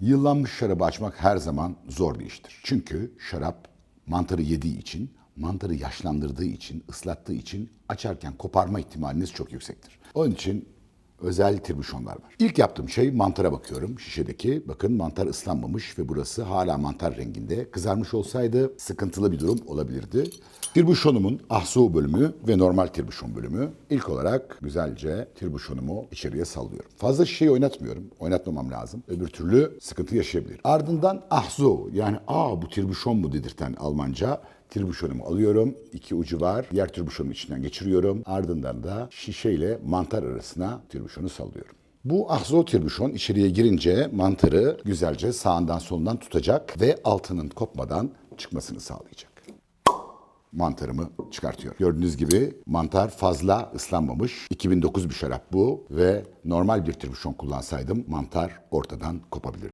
Yıllanmış şarabı açmak her zaman zor bir iştir. Çünkü şarap mantarı yediği için, mantarı yaşlandırdığı için, ıslattığı için açarken koparma ihtimaliniz çok yüksektir. Onun için özel tribüşonlar var. İlk yaptığım şey mantara bakıyorum şişedeki. Bakın mantar ıslanmamış ve burası hala mantar renginde. Kızarmış olsaydı sıkıntılı bir durum olabilirdi. Tirbuşonumun ahsu bölümü ve normal tirbuşon bölümü. İlk olarak güzelce tirbuşonumu içeriye sallıyorum. Fazla şişeyi oynatmıyorum. Oynatmamam lazım. Öbür türlü sıkıntı yaşayabilir. Ardından ahzu yani aa bu tirbuşon mu dedirten Almanca Tirbuşonumu alıyorum. İki ucu var. Diğer tirbuşonun içinden geçiriyorum. Ardından da şişeyle mantar arasına tirbuşonu sallıyorum. Bu ahzo tirbuşon içeriye girince mantarı güzelce sağından solundan tutacak ve altının kopmadan çıkmasını sağlayacak. Mantarımı çıkartıyorum. Gördüğünüz gibi mantar fazla ıslanmamış. 2009 bir şarap bu ve normal bir tirbuşon kullansaydım mantar ortadan kopabilir.